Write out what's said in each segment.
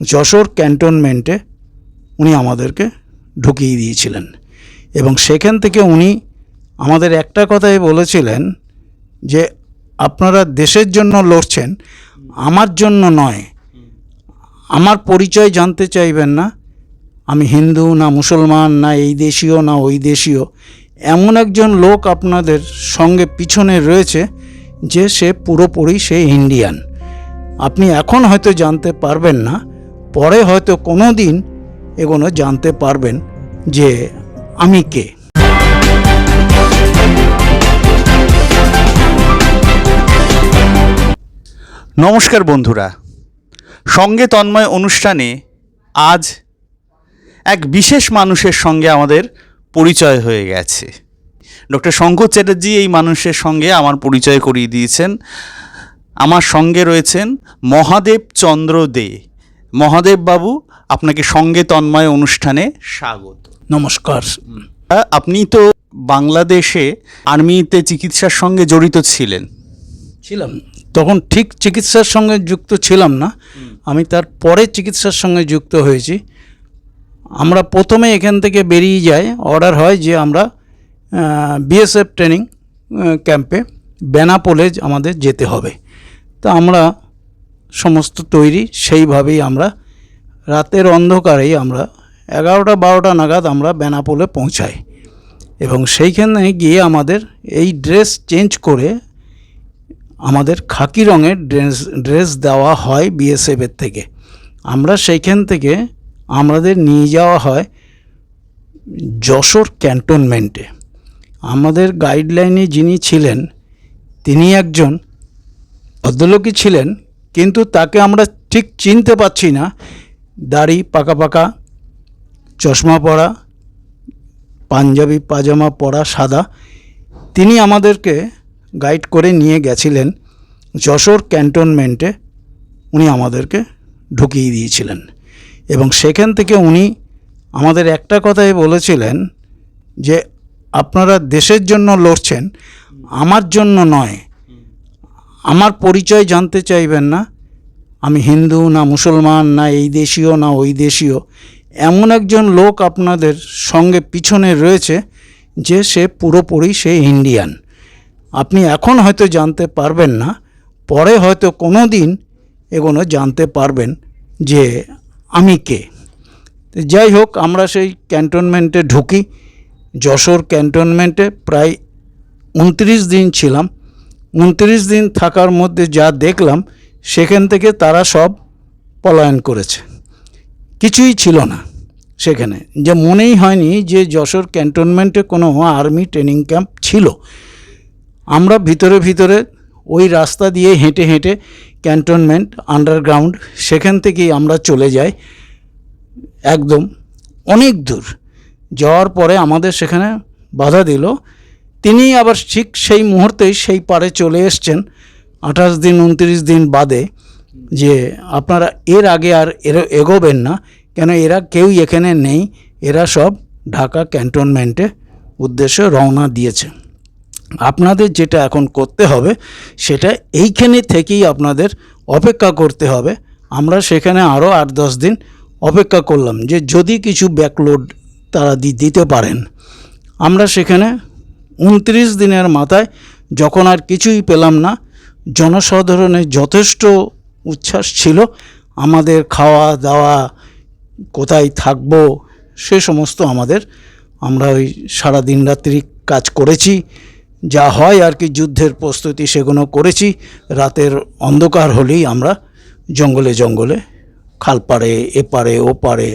যশোর ক্যান্টনমেন্টে উনি আমাদেরকে ঢুকিয়ে দিয়েছিলেন। এবং সেখান থেকে উনি আমাদের একটা কথাই বলেছিলেন যে, আপনারা দেশের জন্য লড়ছেন, আমার জন্য নয়। আমার পরিচয় জানতে চাইবেন না। আমি হিন্দু না মুসলমান, না এই দেশীয়, না ওই দেশীয়। এমন একজন লোক আপনাদের সঙ্গে পিছনে রয়েছে যে সে পুরোপুরি সে ইন্ডিয়ান আপনি এখন হয়তো জানতে পারবেন না পরে হয়তো কোনো দিন এগুলো জানতে পারবেন যে আমি কে। নমস্কার বন্ধুরা। সঙ্গে তন্ময় অনুষ্ঠানে আজ এক বিশেষ মানুষের সঙ্গে আমাদের পরিচয় হয়ে গেছে। ডক্টর শঙ্কর চ্যাটার্জি এই মানুষের সঙ্গে আমার পরিচয় করিয়ে দিয়েছেন। আমার সঙ্গে রয়েছেন মহাদেব চন্দ্র দে। মহাদেব বাবু আপনাকে সঙ্গে তন্ময় অনুষ্ঠানে স্বাগত। নমস্কার। আপনি তো বাংলাদেশে আর্মিতে চিকিৎসার সঙ্গে জড়িত ছিলেন। ছিলাম। তখন ঠিক চিকিৎসার সঙ্গে যুক্ত ছিলাম না। আমি তার পরে চিকিৎসার সঙ্গে যুক্ত হয়েছি। আমরা প্রথমে এখান থেকে বেরিয়ে যাই। অর্ডার হয় যে আমরা বিএসএফ ট্রেনিং ক্যাম্পে বেনাপোলে আমাদের যেতে হবে। তা আমরা সমস্ত তৈরি, সেইভাবেই আমরা রাতের অন্ধকারেই আমরা এগারোটা, বারোটা নাগাদ আমরা বেনাপোলে পৌঁছাই। এবং সেইখানে গিয়ে আমাদের এই ড্রেস চেঞ্জ করে আমাদের খাকি রঙের ড্রেস ড্রেস দেওয়া হয় বিএসএফের থেকে। আমরা সেইখান থেকে আমাদের নিয়ে যাওয়া হয় যশোর ক্যান্টনমেন্টে। আমাদের গাইডলাইনে যিনি ছিলেন, তিনি একজন ভদ্রলোকই ছিলেন কিন্তু তাকে আমরা ঠিক চিনতে পারছি না। দাড়ি পাকা পাকা, চশমা পরা, পাঞ্জাবি, পাজামা পরা, সাদা। তিনি আমাদেরকে গাইড করে নিয়ে গেছিলেন যশোর ক্যান্টনমেন্টে। উনি আমাদেরকে ঢুকিয়ে দিয়েছিলেন। এবং সেখান থেকে উনি আমাদের একটা কথাই বলেছিলেন যে, আপনারা দেশের জন্য লড়ছেন, আমার জন্য নয় আমার পরিচয় জানতে চাইবেন না। আমি হিন্দু, না মুসলমান, না এই দেশীয়, না ওই দেশীয়। এমন একজন লোক আপনাদের সঙ্গে পিছনে রয়েছে যে সে পুরোপুরি সে ইন্ডিয়ান। আপনি এখন হয়তো জানতে পারবেন না, পরে হয়তো কোনো দিন এগুলো জানতে পারবেন যে আমি কে। যাই হোক, আমরা সেই ক্যান্টনমেন্টে ঢুকি। যশোর ক্যান্টনমেন্টে প্রায় উনত্রিশ দিন ছিলাম। উনত্রিশ দিন থাকার মধ্যে যা দেখলাম, সেখান থেকে তারা সব পলায়ন করেছে। কিছুই ছিল না সেখানে। যে মনেই হয়নি যে যশোর ক্যান্টনমেন্টে কোনো আর্মি ট্রেনিং ক্যাম্প ছিল। আমরা ভিতরে ভিতরে ওই রাস্তা দিয়ে হেঁটে হেঁটে ক্যান্টনমেন্ট, আন্ডারগ্রাউন্ড, সেখান থেকেই আমরা চলে যাই। একদম অনেক দূর। যাওয়ার পরে আমাদের সেখানে বাধা দিল তিনি আবার ঠিক সেই মুহূর্তেই সেই পারে চলে এসছেন। আঠাশ দিন, উনত্রিশ দিন বাদে যে আপনারা এর আগে আর এর এগোবেন না, কেন এরা কেউই এখানে নেই। এরা সব ঢাকা ক্যান্টনমেন্টে উদ্দেশ্যে রওনা দিয়েছে। আপনাদের যেটা এখন করতে হবে, সেটা এইখানে থেকেই আপনাদের অপেক্ষা করতে হবে। আমরা সেখানে আরও আট দশ দিন অপেক্ষা করলাম যে যদি কিছু ব্যাকলোড তারা দিতে পারেন। আমরা সেখানে উনত্রিশ দিনের মাথায় যখন আর কিছুই পেলাম না জনসাধারণের যথেষ্ট উচ্ছ্বাস ছিল, আমাদের খাওয়া দাওয়া কোথায় থাকব, সে সমস্ত আমাদের, আমরা ওই সারা দিন রাত্রি কাজ করেছি, যা হয় আর কি যুদ্ধের প্রস্তুতি সেগুলো করেছি, রাতের অন্ধকার হলেই আমরা জঙ্গলে জঙ্গলে খালপাড়ে এপারে ওপারে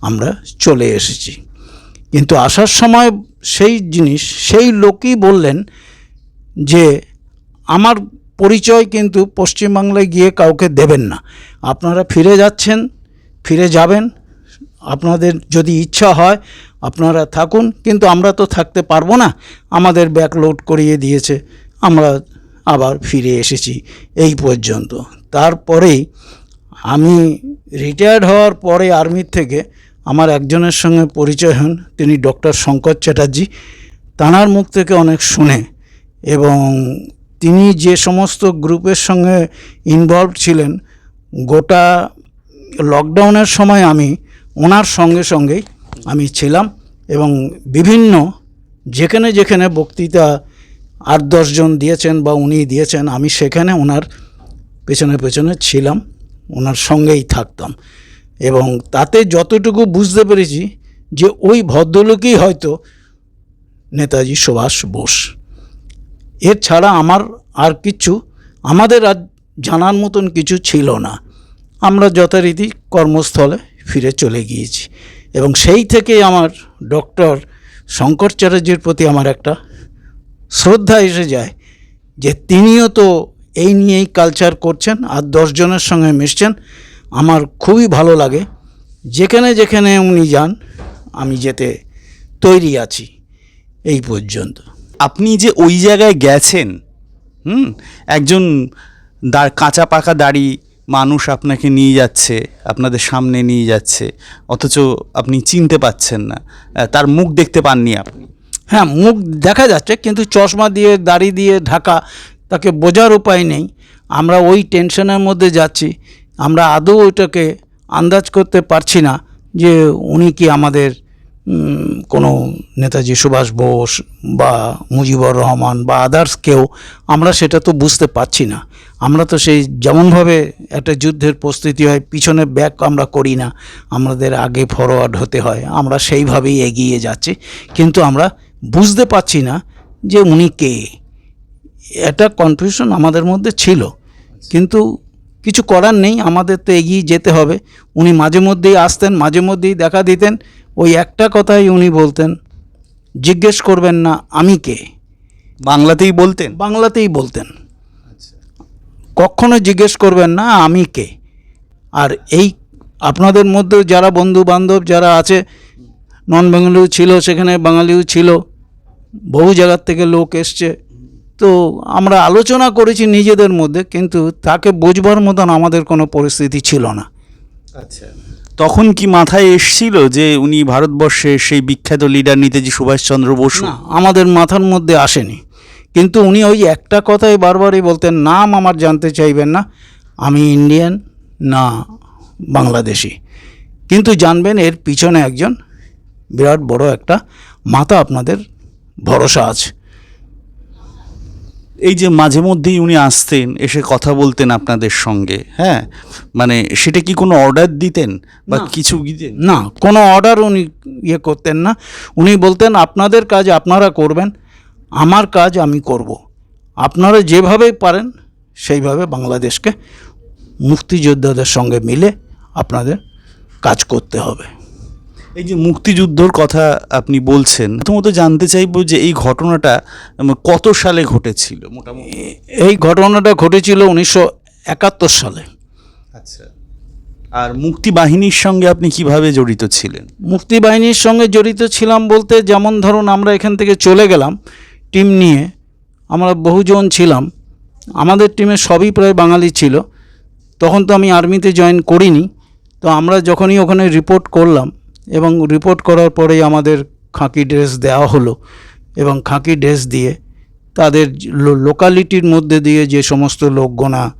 আমরা চলে এসেছি। কিন্তু আসার সময় সেই জিনিস, সেই লোকই বললেন যে, আমার পরিচয় কিন্তু পশ্চিমবাংলায় গিয়ে কাউকে দেবেন না। আপনারা ফিরে যাচ্ছেন, ফিরে যাবেন। আপনাদের যদি ইচ্ছা হয়, আপনারা থাকুন। কিন্তু আমরা তো থাকতে পারব না। আমাদের ব্যাকলোড করিয়ে দিয়েছে। আমরা আবার ফিরে এসেছি এই পর্যন্ত। তারপরেই আমি রিটায়ার্ড হওয়ার পরে আর্মির থেকে আমার একজনের সঙ্গে পরিচয় হন, তিনি ডক্টর শঙ্কর চ্যাটার্জি। তাঁর মুখ থেকে অনেক শুনে এবং তিনি যে সমস্ত গ্রুপের সঙ্গে ইনভলভ ছিলেন, গোটা লকডাউনের সময় আমি ওনার সঙ্গে সঙ্গেই আমি ছিলাম এবং বিভিন্ন যেখানে যেখানে বক্তৃতা আট দশজন দিয়েছেন বা উনি দিয়েছেন, আমি সেখানে ওনার পেছনে পেছনে ছিলাম, ওনার সঙ্গেই থাকতাম। এবং তাতে যতটুকু বুঝতে পেরেছি যে ওই ভদ্রলোকই হয়তো নেতাজি সুভাষ বোস। এর ছাড়া আমার আর কিছু, আমাদের আর জানার মতন কিছু ছিল না। আমরা যথারীতি কর্মস্থলে ফিরে চলে গিয়েছি এবং সেই থেকেই আমার ডক্টর শঙ্কর চ্যাটার্জির প্রতি আমার একটা শ্রদ্ধা এসে যায় যে তিনিও তো এই নিয়েই কালচার করছেন আর দশজনের সঙ্গে মিশছেন। আমার খুবই ভালো লাগে। যেখানে যেখানে উনি যান আমি যেতে তৈরি আছি এই পর্যন্ত। আপনি যে ওই জায়গায় গেছেন হুম একজন দা কাঁচা পাকা দাড়ি মানুষ আপনাকে নিয়ে যাচ্ছে আপনাদের সামনে নিয়ে যাচ্ছে অথচ আপনি চিনতে পাচ্ছেন না তার মুখ দেখতে পাননি আপনি। হ্যাঁ মুখ দেখা যাচ্ছে কিন্তু চশমা দিয়ে দাড়ি দিয়ে ঢাকা তাকে বোঝার উপায় নেই। আমরা ওই টেনশনের মধ্যে যাচ্ছি আমরা আদৌ ওইটাকে আন্দাজ করতে পারছি না যে উনি কি আমাদের কোনো নেতাজি সুভাষ বোস বা মুজিবুর রহমান বা আদার্স কেউ, আমরা সেটা তো বুঝতে পারছি না। আমরা তো সেই যেমনভাবে একটা যুদ্ধের প্রস্তুতি হয়, পিছনে ব্যাক আমরা করি না। আমাদের আগে ফরওয়ার্ড হতে হয়, আমরা সেইভাবেই এগিয়ে যাচ্ছি। কিন্তু আমরা বুঝতে পারছি না যে উনি কে। এটা কনফিউশন আমাদের মধ্যে ছিল। কিন্তু কিছু করার নেই আমাদের তো এগিয়ে যেতে হবে। উনি মাঝে মধ্যেই আসতেন মাঝে মধ্যেই দেখা দিতেন। ওই একটা কথাই উনি বলতেন জিজ্ঞেস করবেন না আমি কে। বাংলাতেই বলতেন? বাংলাতেই বলতেন। কখনো জিজ্ঞেস করবেন না আমি কে। আর এই আপনাদের মধ্যে যারা বন্ধু বান্ধব যারা আছে নন বেঙ্গলিও ছিল সেখানে বাঙালিও ছিল বহু জায়গার থেকে লোক এসছে। তো আমরা আলোচনা করেছি নিজেদের মধ্যে কিন্তু তাকে বোঝবার মতন আমাদের কোনো পরিস্থিতি ছিল না। আচ্ছা। তখন কি মাথায় এসছিল যে উনি ভারতবর্ষে সেই বিখ্যাত লিডার নেতাজি সুভাষচন্দ্র বসু? আমাদের মাথার মধ্যে আসেনি। কিন্তু উনি ওই একটা কথাই বারবারই বলতেন নাম আমার জানতে চাইবেন না আমি ইন্ডিয়ান না বাংলাদেশি। কিন্তু জানবেন এর পিছনে একজন বিরাট বড় একটা মাথা আপনাদের ভরসা আছে। এই যে মাঝে মধ্যেই উনি আসতেন এসে কথা বলতেন আপনাদের সঙ্গে হ্যাঁ? মানে সেটা কি কোনো অর্ডার দিতেন বা কিছু দিতেন? না কোনো অর্ডার উনি ইয়ে করতেন না। উনি বলতেন আপনাদের কাজ আপনারা করবেন আমার কাজ আমি করব। আপনারা যেভাবে পারেন সেইভাবে বাংলাদেশকে মুক্তিযোদ্ধাদের সঙ্গে মিলে আপনাদের কাজ করতে হবে। এই যে মুক্তিযুদ্ধর কথা আপনি বলছেন প্রথমত জানতে চাইব যে এই ঘটনাটা কত সালে ঘটেছিল মোটামুটি? এই ঘটনাটা ঘটেছিল উনিশশো একাত্তর সালে। আচ্ছা। আর মুক্তি বাহিনীর সঙ্গে আপনি কীভাবে জড়িত ছিলেন? মুক্তিবাহিনীর সঙ্গে জড়িত ছিলাম বলতে যেমন ধরুন আমরা এখান থেকে চলে গেলাম টিম নিয়ে আমরা বহুজন ছিলাম। আমাদের টিমে সবই প্রায় বাঙালি ছিল। তখন তো আমি আর্মিতে জয়েন করিনি। তো আমরা যখনই ওখানে রিপোর্ট করলাম এবং রিপোর্ট করার পরেই আমাদের খাঁকি ড্রেস দেওয়া হলো এবং খাঁকি ড্রেস দিয়ে তাদের লোকালিটির মধ্যে দিয়ে যে সমস্ত লোকগণা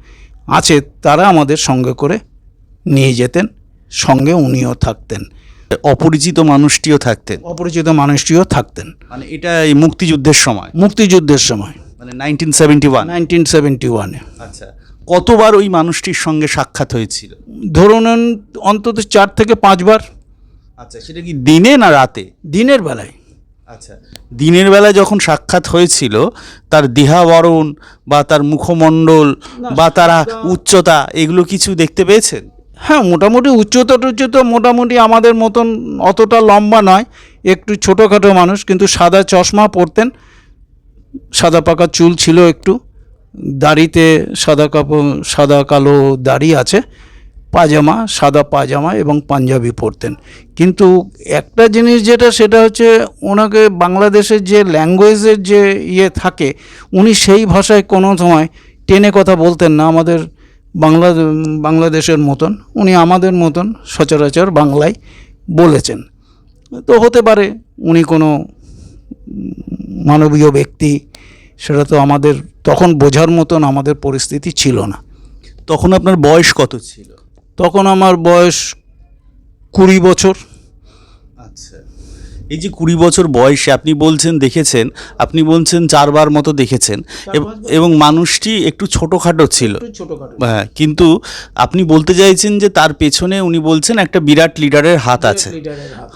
আছে তারা আমাদের সঙ্গে করে নিয়ে যেতেন সঙ্গে উনিও থাকতেন। অপরিচিত মানুষটিও থাকতেন। অপরিচিত মানুষটিও থাকতেন। মানে এটা এই মুক্তিযুদ্ধের সময়? মুক্তিযুদ্ধের সময়। মানে nineteen seventy one nineteen seventy ওয়ানে আচ্ছা কতবার ওই মানুষটির সঙ্গে সাক্ষাৎ হয়েছিল? ধরুন অন্তত চার থেকে পাঁচবার। আচ্ছা সেটা কি দিনে না রাতে? দিনের বেলায়। আচ্ছা দিনের বেলায় যখন সাক্ষাৎ হয়েছিল তার দেহাবরণ বা তার মুখমণ্ডল বা তারা উচ্চতা এগুলো কিছু দেখতে পেয়েছেন? হ্যাঁ মোটামুটি উচ্চতা টুচ্চতা মোটামুটি আমাদের মতন অতটা লম্বা নয়। একটু ছোটোখাটো মানুষ কিন্তু সাদা চশমা পরতেন। সাদা পাকা চুল ছিল একটু। দাড়িতে সাদা কাপড় সাদা কালো দাড়ি আছে। পাজামা, সাদা পাজামা এবং পাঞ্জাবি পরতেন। কিন্তু একটা জিনিস যেটা, সেটা হচ্ছে ওনাকে বাংলাদেশের যে ল্যাঙ্গুয়েজের যে ইয়ে থাকে, উনি সেই ভাষায় কোনো সময় টেনে কথা বলতেন না আমাদের বাংলা, বাংলাদেশের মতন। উনি আমাদের মতন সচরাচর বাংলায় বলেছেন। তো হতে পারে উনি কোনো মানবীয় ব্যক্তি, সেটা তো আমাদের তখন বোঝার মতন আমাদের পরিস্থিতি ছিল না। তখন আপনার বয়স কত ছিল? তখন আমার বয়স কুড়ি বছর। আচ্ছা। এই যে কুড়ি বছর বয়সে আপনি বলছেন দেখেছেন আপনি বলছেন চারবার মতো দেখেছেন। এবং মানুষটি একটু ছোটোখাটো ছিল। ছোটোখাটো। হ্যাঁ কিন্তু আপনি বলতে চাইছেন যে তার পেছনে উনি বলছেন একটা বিরাট লিডারের হাত আছে।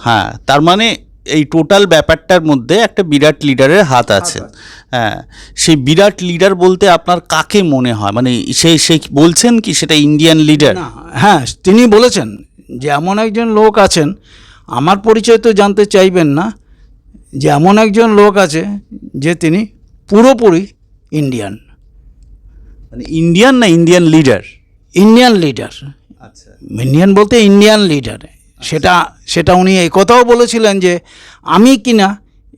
হ্যাঁ তার মানে এই টোটাল ব্যাপারটার মধ্যে একটা বিরাট লিডারের হাত আছে। হ্যাঁ সেই বিরাট লিডার বলতে আপনার কাকে মনে হয়? মানে সেই সে বলছেন কি সেটা ইন্ডিয়ান লিডার হ্যাঁ তিনি বলেছেন যে এমন একজন লোক আছেন আমার পরিচয় তো জানতে চাইবেন না যে এমন একজন লোক আছে যে তিনি পুরোপুরি ইন্ডিয়ান মানে ইন্ডিয়ান না ইন্ডিয়ান লিডার ইন্ডিয়ান লিডার আচ্ছা। ইন্ডিয়ান বলতে ইন্ডিয়ান লিডার সেটা সেটা উনি এই কথাও বলেছিলেন যে আমি কি না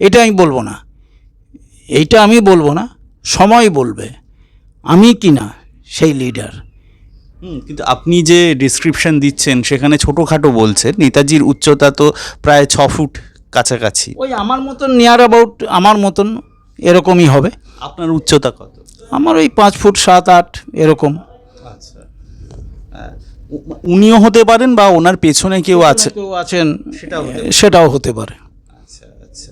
এটা আমি বলব না। এইটা আমি বলব না সময় বলবে। আমি কি না সেই লিডার হুম, কিন্তু আপনি যে ডিসক্রিপশন দিচ্ছেন সেখানে ছোটোখাটো বলছেন নেতাজির উচ্চতা তো প্রায় ছ ফুট কাছাকাছি। ওই আমার মতন নিয়ার অ্যাবাউট আমার মতন এরকমই হবে। আপনার উচ্চতা কত? আমার ওই পাঁচ ফুট সাত আট এরকম। উনিও হতে পারেন বা ওনার পেছনে কেউ আছে কেউ আছেন সেটাও হতে পারে। আচ্ছা আচ্ছা।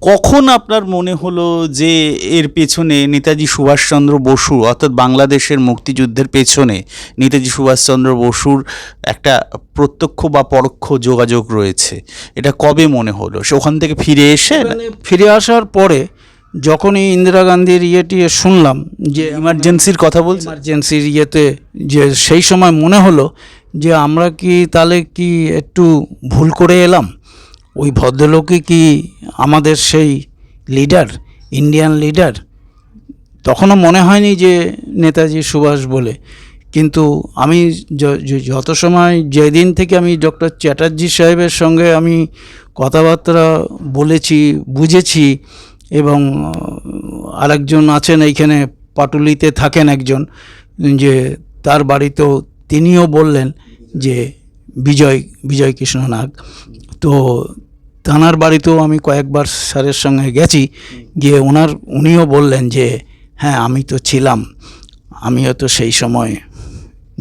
কখন আপনার মনে হলো যে এর পেছনে নেতাজি সুভাষচন্দ্র বসু অর্থাৎ বাংলাদেশের মুক্তিযুদ্ধের পেছনে নেতাজি সুভাষচন্দ্র বসুর একটা প্রত্যক্ষ বা পরোক্ষ যোগাযোগ রয়েছে এটা কবে মনে হলো? সে ওখান থেকে ফিরে এসে? ফিরে আসার পরে যখনই ইন্দিরা গান্ধীর ইয়েটি শুনলাম যে ইমার্জেন্সির কথা বলছি ইমার্জেন্সির ইয়েতে যে সেই সময় মনে হলো যে আমরা কি তাহলে কি একটু ভুল করে এলাম? ওই ভদ্রলোকই কি আমাদের সেই লিডার ইন্ডিয়ান লিডার তখনও মনে হয়নি যে নেতাজি সুভাষ বলে। কিন্তু আমি যত সময় যেদিন থেকে আমি ডক্টর চ্যাটার্জি সাহেবের সঙ্গে আমি কথাবার্তা বলেছি বুঝেছি এবং আরেকজন আছেন এইখানে, পাটুলিতে থাকেন একজন, যে তার বাড়িতেও তিনিও বললেন যে বিজয় বিজয় কৃষ্ণ নাগ। তো তানার বাড়িতেও আমি কয়েকবার স্যারের সঙ্গে গেছি, গিয়ে ওনার, উনিও বললেন যে হ্যাঁ আমি তো ছিলাম, আমিও তো সেই সময়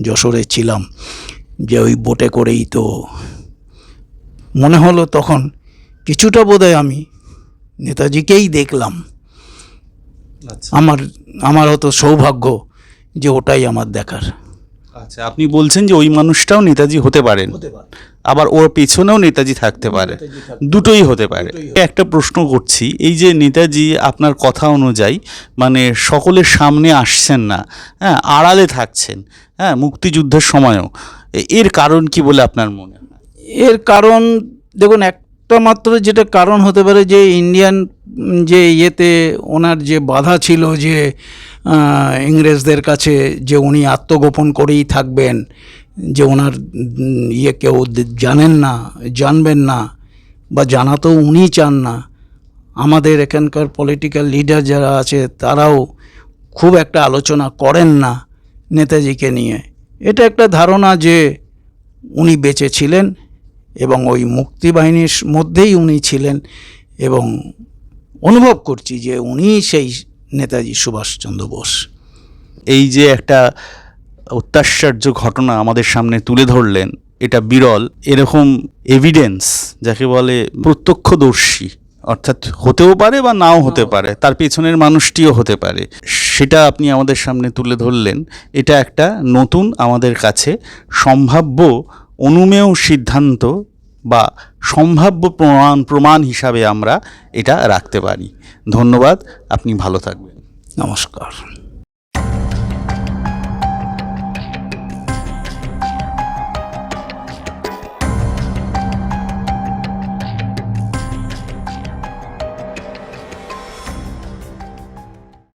যশোরে ছিলাম, যে ওই বোটে করেই তো। মনে হলো তখন, কিছুটা বোধহয় আমি নেতাজিকেই দেখলাম। আচ্ছা। আমার আমার হতো সৌভাগ্য যে ওটাই আমার দেখার। আচ্ছা আপনি বলছেন যে ওই মানুষটাও নেতাজি হতে পারেন। আবার ওর পেছনেও নেতাজি থাকতে পারে। দুটোই হতে পারে। একটা প্রশ্ন করছি এই যে নেতাজি আপনার কথা অনুযায়ী মানে সকলের সামনে আসছেন না হ্যাঁ আড়ালে থাকছেন হ্যাঁ মুক্তিযুদ্ধের সময়ও এর কারণ কি বলে আপনার মনে হয়? এর কারণ দেখুন একটা মাত্র যেটা কারণ হতে পারে যে ইন্ডিয়ান যে ইয়েতে ওনার যে বাধা ছিল যে ইংরেজদের কাছে যে উনি আত্মগোপন করেই থাকবেন, যে ওনার ইয়ে কেউ জানেন না, জানবেন না, বা জানাতেও উনি চান না, আমাদের এখানকার পলিটিক্যাল লিডার যারা আছে তারাও খুব একটা আলোচনা করেন না নেতাজিকে নিয়ে। এটা একটা ধারণা যে উনি বেঁচে ছিলেন এবং ওই মুক্তিবাহিনীর মধ্যেই উনি ছিলেন এবং অনুভব করছি যে উনি সেই নেতাজি সুভাষচন্দ্র বোস। এই যে একটা অত্যাশ্চর্য ঘটনা আমাদের সামনে তুলে ধরলেন এটা বিরল এরকম এভিডেন্স যাকে বলে প্রত্যক্ষদর্শী অর্থাৎ হতেও পারে বা নাও হতে পারে তার পেছনের মানুষটিও হতে পারে সেটা আপনি আমাদের সামনে তুলে ধরলেন। এটা একটা নতুন আমাদের কাছে সম্ভাব্য অনুমেয় সিদ্ধান্ত বা সম্ভাব্য প্রমাণ প্রমাণ হিসাবে আমরা এটা রাখতে পারি। ধন্যবাদ, আপনি ভালো থাকবেন। নমস্কার।